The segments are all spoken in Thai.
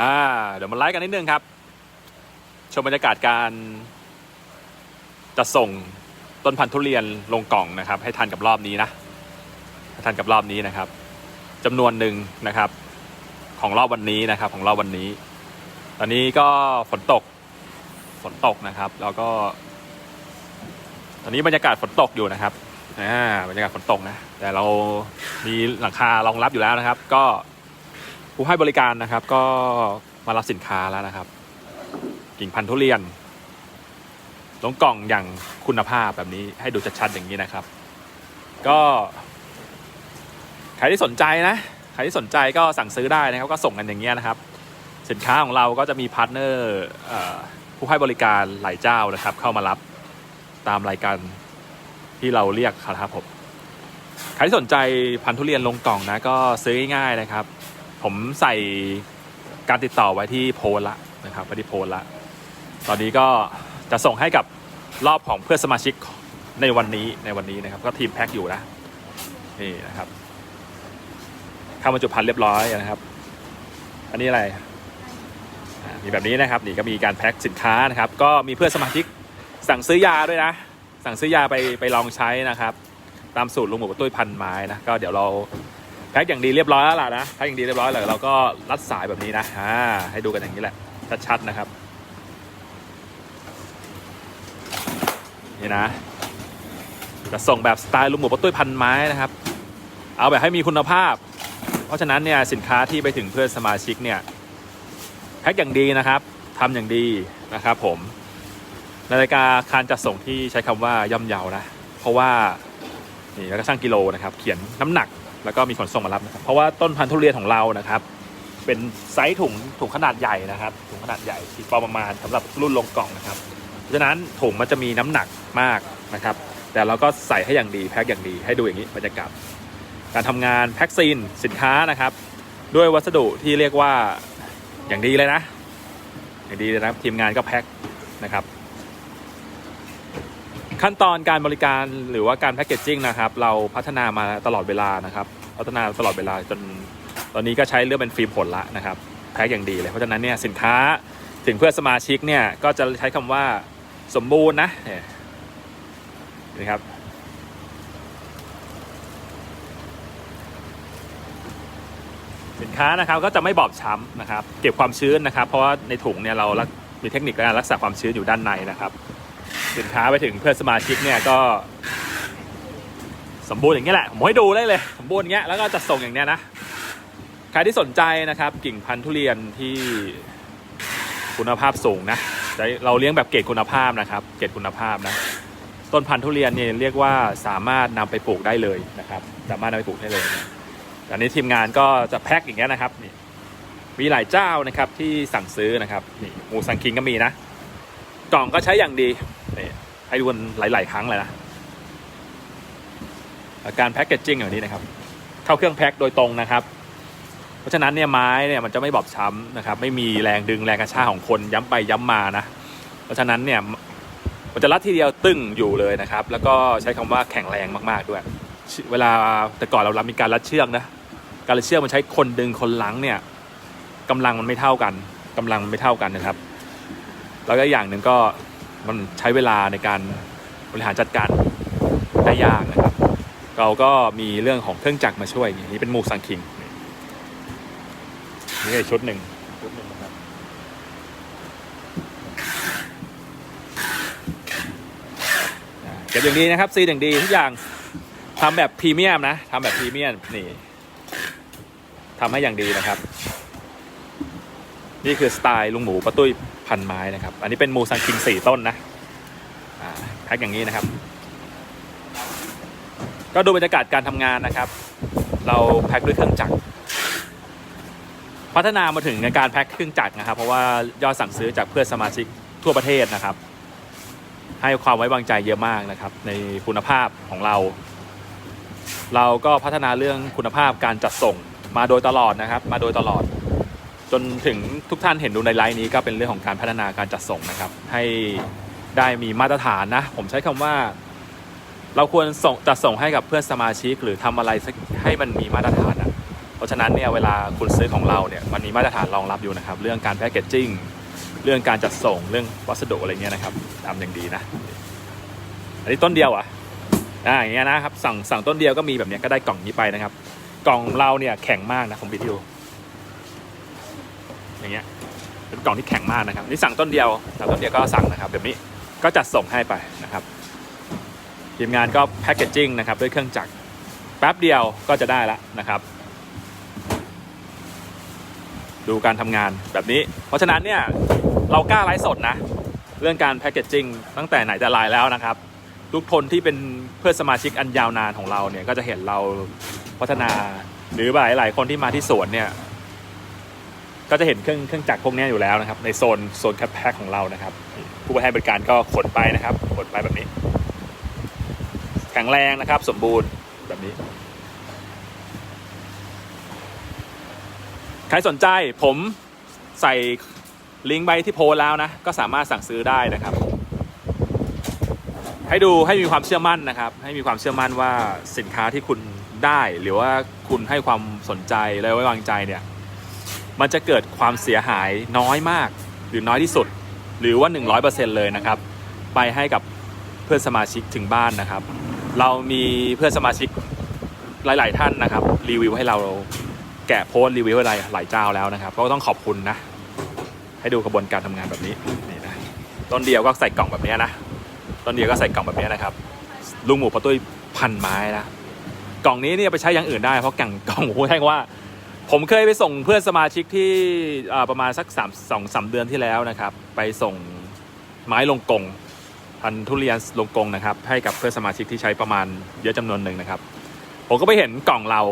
อ่าเดี๋ยวมาไลฟ์กันนิดนึงครับ ชมบรรยากาศการจะส่งต้นพันธุ์ทุเรียนลงกล่องนะครับ ให้ทันกับรอบนี้นะให้ทันกับรอบนี้นะครับจำนวนหนึ่งนะครับ ของรอบวันนี้นะครับ ของรอบวันนี้ ตอนนี้ก็ฝนตกฝนตกนะครับ แล้วก็ ตอนนี้บรรยากาศฝนตกอยู่นะครับอ่าบรรยากาศฝนตกนะ แต่เรามีหลังคารองรับอยู่แล้วนะครับ ก็ ผู้ให้บริการนะครับ ก็มารับสินค้าแล้วนะครับ กิ่งพันธุ์ทุเรียนลงกล่องอย่างคุณภาพแบบนี้ให้ดูชัดๆอย่างนี้นะครับ ก็ใครที่สนใจนะใครที่สนใจก็สั่งซื้อได้นะครับ ก็ส่งกันอย่างเงี้ยนะครับ สินค้าของเราก็จะมีพาร์ทเนอร์ผู้ให้บริการหลายเจ้านะครับ เข้ามารับตามรายการที่เราเรียกครับผมใครที่สนใจพันธุเรียนลงกล่องนะก็ซื้อง่ายๆนะครับ ผมใส่การติดต่อไว้ที่โพลละนะครับไว้ที่โพลละ ตอนนี้ก็จะส่งให้กับรอบของเพื่อนสมาชิกในวันนี้ในวันนี้นะครับ ก็ทีมแพ็คอยู่นะนี่นะครับเข้ามาจุพันเรียบร้อยนะครับ อันนี้อะไรมีแบบนี้นะครับนี่ก็มีการแพ็คสินค้านะครับ ก็มีเพื่อนสมาชิกสั่งซื้อยาด้วยนะ สั่งซื้อยาไปไปลองใช้นะครับ ตามสูตรลุงหมูตุ้ยพันไม้นะก็เดี๋ยวเรา พ็คอย่างดีเรียบร้อยแล้วล่ะนะแพ็คอย่างดีเรียบร้อยแล้วเราก็รัดสายแบบนี้นะอ่าให้ดูกันอย่างนี้แหละชัดๆนะครับนี่นะจะส่งแบบสไตล์ลุงหมูปะตุ้ยพันไม้นะครับ เอาแบบให้มีคุณภาพ เพราะฉะนั้นเนี่ยสินค้าที่ไปถึงเพื่อนสมาชิกเนี่ยแพ็คอย่างดีนะครับทำอย่างดีนะครับผมนาฬิกาคารจัดส่งที่ใช้คำว่าย่อมเยานะ เพราะว่านี่แล้วก็ช่างกิโลนะครับ เขียนน้ำหนัก แล้วก็มีขนส่งมารับนะครับเพราะว่าต้นพันธุ์ทุเรียนของเรานะครับ เป็นไซส์ถุงถุงขนาดใหญ่นะครับ ถุงขนาดใหญ่ที่ประมาณสำหรับรุ่นลงกล่องนะครับเพราะฉะนั้นถุงมันจะมีน้ำหนักมากนะครับ แต่เราก็ใส่ให้อย่างดีแพ็คอย่างดีให้ดูอย่างนี้บรรยากาศการทำงานแพ็คซีนสินค้านะครับ ด้วยวัสดุที่เรียกว่าอย่างดีเลยนะ อย่างดีเลยนะทีมงานก็แพ็คนะครับ ขั้นตอนการบริการหรือว่าการแพ็กเกจจิ้งนะครับ เราพัฒนามาตลอดเวลานะครับ พัฒนาตลอดเวลาจนตอนนี้ก็ใช้เรื่องเป็นฟิล์มผลละนะครับแพ็คอย่างดีเลยเพราะฉะนั้นเนี่ยสินค้าถึงเพื่อสมาชิกเนี่ยก็จะใช้คำว่าสมบูรณ์นะนี่ครับสินค้านะครับก็จะไม่บอบช้ำนะครับ เก็บความชื้นนะครับ เพราะว่าในถุงเนี่ยเรามีเทคนิคการรักษาความชื้นอยู่ด้านในนะครับ สินค้าไปถึงเพื่อนสมาชิกเนี่ยก็ สมบูรณ์อย่างนี้ยแหละผมให้ดูได้เลย สมบูรณ์อย่างเงี้ยแล้วก็จะส่งอย่างเนี้ยนะใครที่สนใจนะครับ กิ่งพันธุ์ทุเรียนที่คุณภาพสูงนะเราเลี้ยงแบบเกรดคุณภาพนะครับ เกรดคุณภาพนะต้นพันธุ์ทุเรียนเนี่ยเรียกว่าสามารถนำไปปลูกได้เลยนะครับ สามารถนำไปปลูกได้เลยอันนี้ทีมงานก็จะแพ็คอย่างเงี้ยนะครับนี่มีหลายเจ้านะครับที่สั่งซื้อนะครับนี่หมูสังคิงก็มีนะ กล่องก็ใช้อย่างดีนี่ให้ดูกันหลาย ๆ ครั้งเลยนะการแพ็กเกจจิ้งอย่างนี้นะครับ เข้าเครื่องแพ็คโดยตรงนะครับ เพราะฉะนั้นเนี่ยไม้เนี่ยมันจะไม่บอบช้ำนะครับ ไม่มีแรงดึงแรงกระชากของคนย้ำไปย้ำมานะ เพราะฉะนั้นเนี่ยมันจะรัดทีเดียวตึงอยู่เลยนะครับ แล้วก็ใช้คำว่าแข็งแรงมากๆด้วย เวลาแต่ก่อนเรารับมีการรัดเชือกนะ การรัดเชือกมันใช้คนดึงคนหลังเนี่ยกำลังมันไม่เท่ากันกำลังมันไม่เท่ากันนะครับ แล้วก็อย่างหนึ่งก็มันใช้เวลาในการบริหารจัดการได้ยากนะครับ เราก็มีเรื่องของเครื่องจักรมาช่วยอย่างนี้เป็นหมูซังคิงนี่อีกชุดหนึ่งชุดหนึ่งนะครับเก็บอย่างดีนะครับซีอย่างดีทุกอย่างทำแบบพรีเมียมนะทำแบบพรีเมียมนี่ทำให้อย่างดีนะครับ นี่คือสไตล์ลุงหมูปะตุ้ยพันไม้นะครับ อันนี้เป็นมูซังคิงสี่ต้นนะแพ็คอย่างนี้นะครับ ก็ดูบรรยากาศการทำงานนะครับ เราแพ็คด้วยเครื่องจักร พัฒนามาถึงในการแพ็คเครื่องจักรนะครับ เพราะว่ายอดสั่งซื้อจากเพื่อนสมาชิกทั่วประเทศนะครับ ให้ความไว้วางใจเยอะมากนะครับ ในคุณภาพของเรา เราก็พัฒนาเรื่องคุณภาพการจัดส่งมาโดยตลอดนะครับ มาโดยตลอด จนถึงทุกท่านเห็นดูในไลน์นี้ก็เป็นเรื่องของการพัฒนาการจัดส่งนะครับ ให้ได้มีมาตรฐานนะ ผมใช้คำว่า เราควรส่งจัดส่งให้กับเพื่อนสมาชิก หรือทำอะไรสักให้มันมีมาตรฐานอะเพราะฉะนั้นเนี่ยเวลาคุณซื้อของเราเนี่ยมันมีมาตรฐานรองรับอยู่นะครับ เรื่องการแพคเกจจิ้งเรื่องการจัดส่งเรื่องวัสดุอะไรเงี้ยนะครับทำอย่างดีนะ อันนี้ต้นเดียวอะอ่าอย่างเงี้ยนะครับสั่งสั่งต้นเดียวก็มีแบบเนี้ยก็ได้กล่องนี้ไปนะครับ กล่องเราเนี่ยแข็งมากนะผมบิดให้ดู อย่างเงี้ยเป็นกล่องที่แข็งมากนะครับนี่สั่งต้นเดียวสั่งต้นเดียวก็สั่งนะครับแบบนี้ก็จัดส่งให้ไปนะครับทีมงานก็แพคเกจจิ้งนะครับด้วยเครื่องจักรแป๊บเดียวก็จะได้ล้วนะครับ ดูการทำงานแบบนี้ เพราะฉะนั้นเนี่ยเรากล้าไลฟ์สดนะ เรื่องการแพคเกจจิ้งตั้งแต่ไหนแต่ไรแล้วนะครับ ทุกคนที่เป็นเพื่อนสมาชิกอันยาวนานของเราเนี่ยก็จะเห็นเราพัฒนาหรือหลายหลายคนที่มาที่สวนเนี่ย ก็จะเห็นเครื่องเครื่องจักรพวกนี้อยู่แล้วนะครับ ในโซนโซนแคปแพ็คของเรานะครับ ผู้ให้บริการก็ขนไปนะครับขนไปแบบนี้ แข็งแรงนะครับ สมบูรณ์แบบนี้ ใครสนใจผมใส่ลิงก์ไว้ที่โพสต์แล้วนะ ก็สามารถสั่งซื้อได้นะครับ ให้ดูให้มีความเชื่อมั่นนะครับ ให้มีความเชื่อมั่นว่าสินค้าที่คุณได้ หรือว่าคุณให้ความสนใจและไว้วางใจเนี่ย มันจะเกิดความเสียหายน้อยมาก หรือน้อยที่สุด หรือว่า 100%เลยนะครับ ไปให้กับเพื่อนสมาชิกถึงบ้านนะครับ เรามีเพื่อนสมาชิกหลาย ๆ ท่านนะครับ รีวิวให้เราแกะโพสต์รีวิวอะไรหลายเจ้าแล้วนะครับ ก็ต้องขอบคุณนะ ให้ดูกระบวนการทำงานแบบนี้นี่นะต้นเดียวก็ใส่กล่องแบบนี้นะต้นเดียวก็ใส่กล่องแบบนี้นะครับลุงหมูปะตุ้ยพันไม้นะกล่องนี้เนี่ยไปใช้อย่างอื่นได้เพราะกล่องกล่องหมูแท่งว่า ผมเคยไปส่งเพื่อนสมาชิกที่ประมาณสักสามสองสามเดือนที่แล้วนะครับ ไปส่งไม้ลงกงพันธุ์ทุเรียนลงกงนะครับ ให้กับเพื่อนสมาชิกที่ใช้ประมาณเยอะจำนวนหนึ่งนะครับ ผมก็ไปเห็นกล่องเรา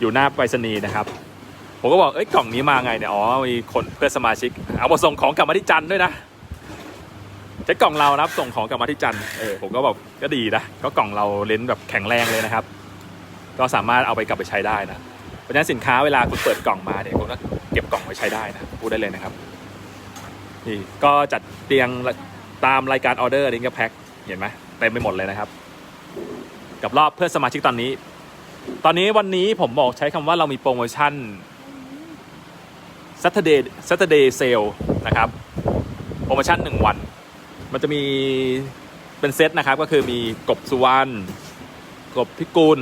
อยู่หน้าไปรษณีย์นะครับ ผมก็บอกเอ้ยกล่องนี้มาไงเนี่ยอ๋อมีคนเพื่อนสมาชิกเอามาส่งของกลับมาที่จันด้วยนะใช้กล่องเรานะครับส่งของกลับมาที่จันเออผมก็บอกก็ดีนะก็กล่องเราเลนส์แบบแข็งแรงเลยนะครับ ก็สามารถเอาไปกลับไปใช้ได้นะ ราะฉะนั้นสินค้าเวลาคุณเปิดกล่องมาเนี่ยคุณก็เก็บกล่องไว้ใช้ได้นะพูดได้เลยนะครับนี่ก็จัดเรียงตามรายการออเดอร์ลิงก์แพ็คเห็นไหมเต็มไปหมดเลยนะครับ กับรอบเพื่อสมาชิกตอนนี้ ตอนนี้วันนี้ผมบอกใช้คำว่าเรามีโปรโมชั่น Saturday Saturday Sale นะครับ โปรโมชั่น 1 วัน มันจะมีเป็นเซตนะครับ ก็คือมีกบสุวรรณกบพิกุล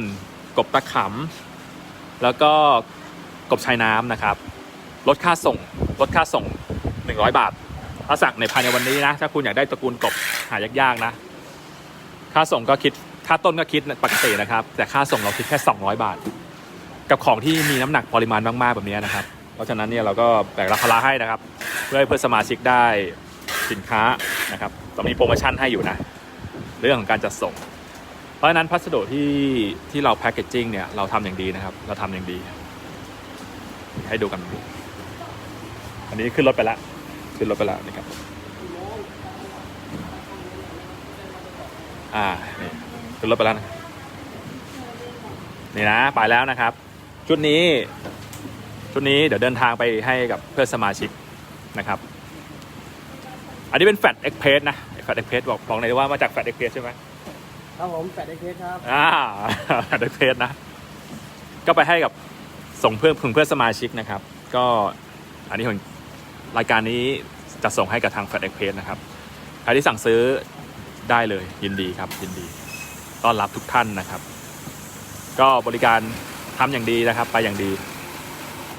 กบตะขำ แล้วก็กบชายน้ำนะครับ ลดค่าส่ง ลดค่าส่ง 100 บาท ถ้าสั่งในภายในวันนี้นะ ถ้าคุณอยากได้ตระกูลกบหายากๆนะ ค่าส่งก็คิด ค่าต้นก็คิดปกตินะครับ แต่ค่าส่งเราคิดแค่ 200 บาท กับของที่มีน้ำหนักปริมาณมากๆแบบนี้นะครับ เพราะฉะนั้นเนี่ยเราก็แบกรับภาให้นะครับ เพื่อให้เพื่อนสมาชิกได้สินค้านะครับเรามีโปรโมชั่นให้อยู่นะ เรื่องของการจัดส่ง เพราะฉะนั้นพัสดุที่ที่เราแพคเกจจิ้งเนี่ยเราทำอย่างดีนะครับ เราทำอย่างดี ให้ดูกันอันนี้ขึ้นรถไปแล้วขึ้นรถไปแล้วนี่ครับอ่านี่ขึ้นรถไปแล้วนะนี่นะไปแล้วนะครับ ชุดนี้ชุดนี้เดี๋ยวเดินทางไปให้กับเพื่อนสมาชิกนะครับ อันนี้เป็นแฟลตเอ็กเพรสนะแฟลตเอ็กเพรสบอกบอกหน่อยว่ามาจากแฟลตเอ็กเพรสใช่ไหม ครับผมแปดเอ็กเพสครับอ่าแฟลตเอ็กเพสนะ ก็ไปให้กับส่งเพื่อนถึงเพื่อนสมาชิกนะครับ ก็อันนี้ของรายการนี้จะส่งให้กับทางแฟลตเอ็กเพสนะครับใครที่สั่งซื้อได้เลยยินดีครับ ยินดี ต้อนรับทุกท่านนะครับ ก็บริการทำอย่างดีนะครับ ไปอย่างดี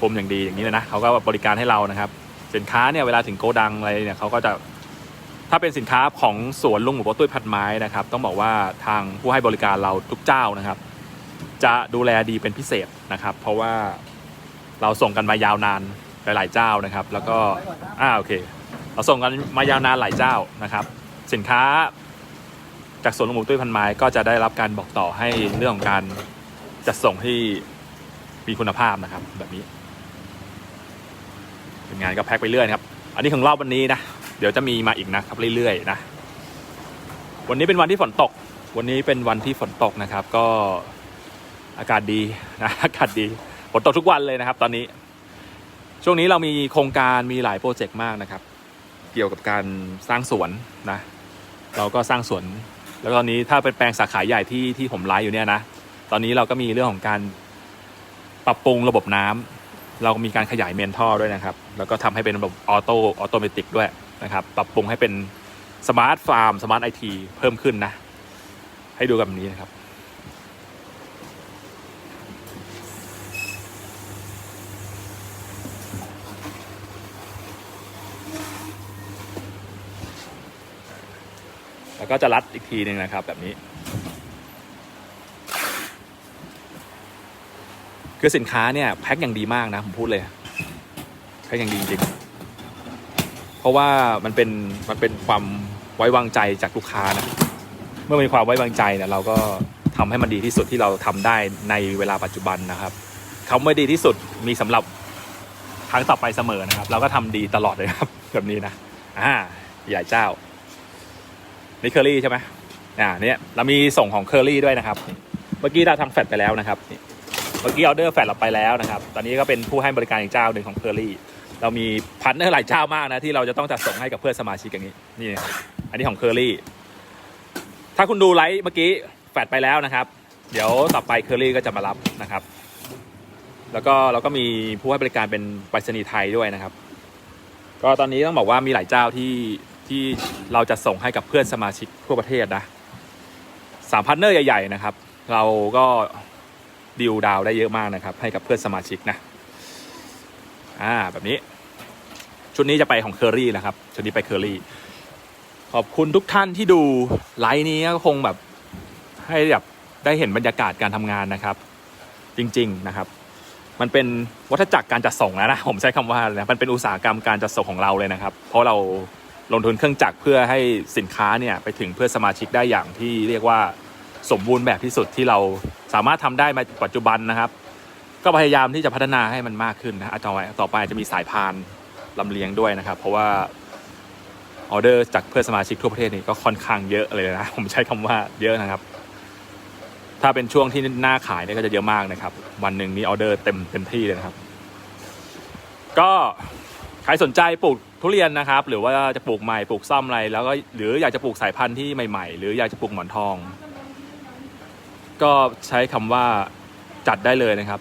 คุมอย่างดีอย่างนี้เลยนะเขาก็บริการให้เรานะครับ สินค้าเนี่ยเวลาถึงโกดังอะไรเนี่ยเขาก็จะ ถ้าเป็นสินค้าของสวนลุงหมูปตุ้ยพัดไม้นะครับ ต้องบอกว่าทางผู้ให้บริการเราทุกเจ้านะครับ จะดูแลดีเป็นพิเศษนะครับ เพราะว่าเราส่งกันมายาวนานหลาย ๆ เจ้านะครับ แล้วก็อ่าโอเค เราส่งกันมายาวนานหลายเจ้านะครับ สินค้าจากสวนลุงหมูตุ้ยพันไม้ก็จะได้รับการบอกต่อให้เรื่องของการจัดส่งที่มีคุณภาพนะครับ แบบนี้เป็นงานก็แพ็คไปเรื่อยครับ อันนี้ของรอบวันนี้นะ เดี๋ยวจะมีมาอีกนะครับเรื่อยๆนะ วันนี้เป็นวันที่ฝนตก วันนี้เป็นวันที่ฝนตกนะครับ ก็อากาศดีนะอากาศดีฝนตกทุกวันเลยนะครับ ตอนนี้ ช่วงนี้เรามีโครงการมีหลายโปรเจกต์มากนะครับ เกี่ยวกับการสร้างสวนนะ เราก็สร้างสวน แล้วตอนนี้ถ้าเป็นแปลงสาขาใหญ่ที่ที่ผมไลฟ์อยู่เนี่ยนะตอนนี้เราก็มีเรื่องของการปรับปรุงระบบน้ำเรามีการขยายเมนท่อด้วยนะครับ แล้วก็ทำให้เป็นระบบออโต้ออโตเมติกด้วย นะครับ ปรับปรุงให้เป็นสมาร์ทฟาร์มสมาร์ทไอทีเพิ่มขึ้นนะ ให้ดูกันแบบนี้นะครับแล้วก็จะรัดอีกทีหนึ่งนะครับแบบนี้ คือสินค้าเนี่ยแพ็คอย่างดีมากนะ ผมพูดเลย แพ็คอย่างดีจริง เพราะว่ามันเป็นมันเป็นความไว้วางใจจากลูกค้านะเมื่อมีความไว้วางใจเนี่ยเราก็ทำให้มันดีที่สุดที่เราทำได้ในเวลาปัจจุบันนะครับคำว่าดีที่สุดมีสำหรับครั้งต่อไปเสมอนะครับ เราก็ทำดีตลอดเลยครับแบบนี้นะอ่าใหญ่เจ้านี่เคอรี่ใช่ไหมอ่าเนี่ยเรามีส่งของเคอรี่ด้วยนะครับ เมื่อกี้เราทำแฟลตไปแล้วนะครับเมื่อกี้ออเดอร์แฟลตเราไปแล้วนะครับ ตอนนี้ก็เป็นผู้ให้บริการอีกเจ้าหนึ่งของเคอรี่ เรามีพาร์ทเนอร์หลายเจ้ามากนะที่เราจะต้องจัดส่งให้กับเพื่อนสมาชิกอย่างนี้นี่ อันนี้ของเคอรี่ถ้าคุณดูไลฟ์เมื่อกี้แฟลตไปแล้วนะครับ เดี๋ยวต่อไปเคอรี่ก็จะมารับนะครับ แล้วก็เราก็มีผู้ให้บริการเป็นไปรษณีย์ไทยด้วยนะครับ ก็ตอนนี้ต้องบอกว่ามีหลายเจ้าที่ที่เราจะส่งให้กับเพื่อนสมาชิกทั่วประเทศนะสามพันเนอร์ใหญ่ๆนะครับ เราก็ดิวดาวได้เยอะมากนะครับ ให้กับเพื่อนสมาชิกนะ อ่าแบบนี้ ชุดนี้จะไปของเคอรี่นะครับ ชุดนี้ไปเคอรี่ ขอบคุณทุกท่านที่ดูไลฟ์นี้ก็คงแบบให้แบบได้เห็นบรรยากาศการทำงานนะครับ จริง ๆนะครับ มันเป็นวัฏจักรการจัดส่งแล้วนะผมใช้คำว่าอะไรนะมันเป็นอุตสาหกรรมการจัดส่งของเราเลยนะครับ เพราะเราลงทุนเครื่องจักรเพื่อให้สินค้าเนี่ยไปถึงเพื่อสมาชิกได้อย่างที่เรียกว่าสมบูรณ์แบบที่สุดที่เราสามารถทำได้มาปัจจุบันนะครับ ก็พยายามที่จะพัฒนาให้มันมากขึ้นนะต่อไปต่อไปจะมีสายพานลำเลียงด้วยนะครับ เพราะว่าออเดอร์จากเพื่อนสมาชิกทั่วประเทศนี่ก็ค่อนข้างเยอะเลยนะ ผมใช้คำว่าเยอะนะครับ ถ้าเป็นช่วงที่หน้าขายเนี่ยก็จะเยอะมากนะครับ วันหนึ่งนี่ออเดอร์เต็มเต็มที่เลยนะครับ ก็ใครสนใจปลูกทุเรียนนะครับ หรือว่าจะปลูกใหม่ปลูกซ่อมอะไร แล้วก็หรืออยากจะปลูกสายพันธุ์ที่ใหม่ๆ หรืออยากจะปลูกหมอนทอง ก็ใช้คำว่าจัดได้เลยนะครับ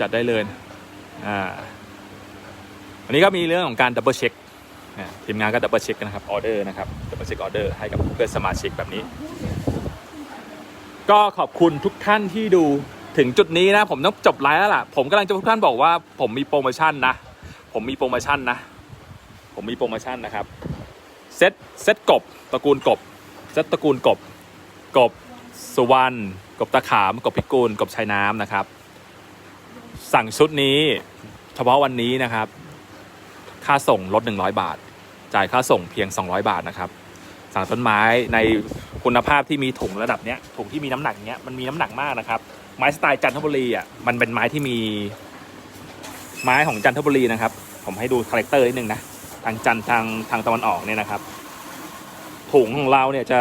จัดได้เลยอ่าอันนี้ก็มีเรื่องของการดับเบิลเช็คทีมงานก็ดับเบิลเช็คนะครับออเดอร์นะครับดับเบิลเช็คออเดอร์ให้กับเพื่อนสมาชิกแบบนี้ ก็ขอบคุณทุกท่านที่ดูถึงจุดนี้นะ ผมต้องจบไลฟ์แล้วล่ะ ผมกำลังจะทุกท่านบอกว่า ผมมีโปรโมชั่นนะ ผมมีโปรโมชั่นนะ ผมมีโปรโมชั่นนะครับเซตเซตกบตระกูลกบเซตตระกูลกบกบสุวรรณกบตะขามกบพิกลกบชายน้ำนะครับ สั่งชุดนี้ เฉพาะวันนี้นะครับ ค่าส่งลด 100 บาท จ่ายค่าส่งเพียง 200 บาทนะครับ สั่งต้นไม้ในคุณภาพที่มีถุงระดับเนี้ยถุงที่มีน้ำหนักเนี้ยมันมีน้ำหนักมากนะครับ ไม้สไตล์จันทบุรีอะมันเป็นไม้ที่มีไม้ของจันทบุรีนะครับ ผมให้ดูคาแรคเตอร์นิดนึงนะทางจันทางทางตะวันออกเนี่ยนะครับ ถุงของเราเนี่ยจะ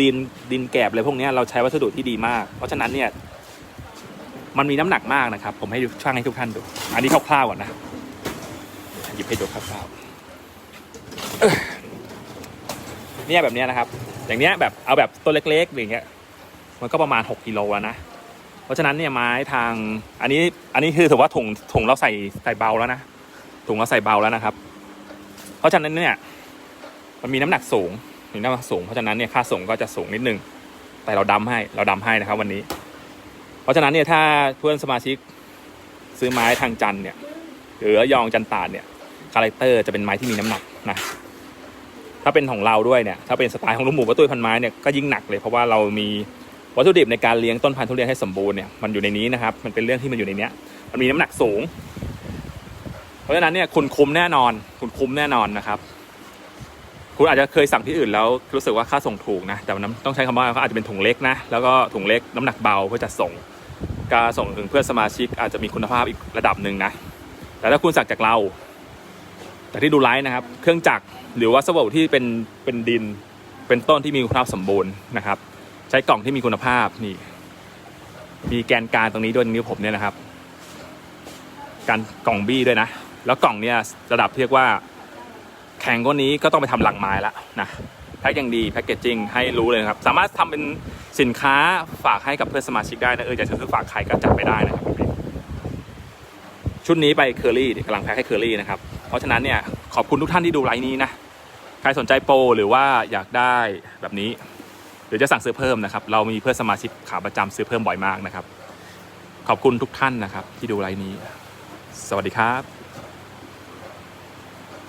ดินดินแกบเลยพวกนี้เราใช้วัสดุที่ดีมาก เพราะฉะนั้นเนี่ย มันมีน้ำหนักมากนะครับ ผมให้ช่างให้ทุกท่านดู อันนี้คร่าวๆก่อนนะหยิบให้ดูคร่าวๆเนี่ยแบบเนี้ยนะครับ อย่างเนี้ยแบบเอาแบบตัวเล็กๆอย่างเงี้ย มันก็ประมาณ6กิโลแล้วนะเพราะฉะนั้นเนี่ยไม้ทางอันนี้อันนี้คือถือว่าถุงถุงเราใส่ใส่เบาแล้วนะถุงเราใส่เบาแล้วนะครับ เพราะฉะนั้นเนี่ยมันมีน้ำหนักสูงมีน้ำหนักสูงเพราะฉะนั้นเนี่ยค่าส่งก็จะสูงนิดนึงแต่เราดำให้เราดำให้นะครับ วันนี้ เพราะฉะนั้นเนี่ยถ้าเพื่อนสมาชิกซื้อไม้ทางจันเนี่ยหรือยองจันตาดเนี่ยคาแรคเตอร์จะเป็นไม้ที่มีน้ำหนักนะถ้าเป็นของเราด้วยเนี่ยถ้าเป็นสไตล์ของลุงหมูกระตุ้ยพันไม้เนี่ยก็ยิ่งหนักเลยเพราะว่าเรามีวัตถุดิบในการเลี้ยงต้นพันธุ์ทุเรียนให้สมบูรณ์เนี่ยมันอยู่ในนี้นะครับ มันเป็นเรื่องที่มันอยู่ในเนี้ย มันมีน้ำหนักสูง เพราะฉะนั้นเนี่ยคุณคุ้มแน่นอน คุณคุ้มแน่นอนนะครับ คุณอาจจะเคยสั่งที่อื่นแล้วรู้สึกว่าค่าส่งถูกนะ แต่มันต้องใช้คำว่าเขาอาจจะเป็นถุงเล็กนะ แล้วก็ถุงเล็กน้ำหนักเบาเพื่อจะส่ง การส่งถึงเพื่อนสมาชิกอาจจะมีคุณภาพอีกระดับหนึ่งนะ แต่ถ้าคุณสั่งจากเรา แต่ที่ดูไลฟ์นะครับ เครื่องจักรหรือว่าสวที่เป็นเป็นดิน เป็นต้นที่มีคุณภาพสมบูรณ์นะครับ ใช้กล่องที่มีคุณภาพนี่ มีแกนกลารตรงนี้ด้วยนิ้วผมเนี่ยนะครับ การกล่องบี้ด้วยนะ แล้วกล่องเนี่ยระดับเรียกว่า แข็งกว่านี้ก็ต้องไปทำหลังไม้ละนะแพ็คอย่างดีแพ็กเกจจิ้งให้รู้เลยนะครับ สามารถทำเป็นสินค้าฝากให้กับเพื่อนสมาชิกได้นะเอออยากจะซื้อฝากใครก็จัดไปได้นะครับชุดนี้ไปเคอรี่กำลังแพ็คให้เคอรี่นะครับ เพราะฉะนั้นเนี่ยขอบคุณทุกท่านที่ดูไลน์นี้นะใครสนใจโปรหรือว่าอยากได้แบบนี้ หรือจะสั่งซื้อเพิ่มนะครับ เรามีเพื่อนสมาชิกขาประจำซื้อเพิ่มบ่อยมากนะครับ ขอบคุณทุกท่านนะครับ ที่ดูไลน์นี้ สวัสดีครับ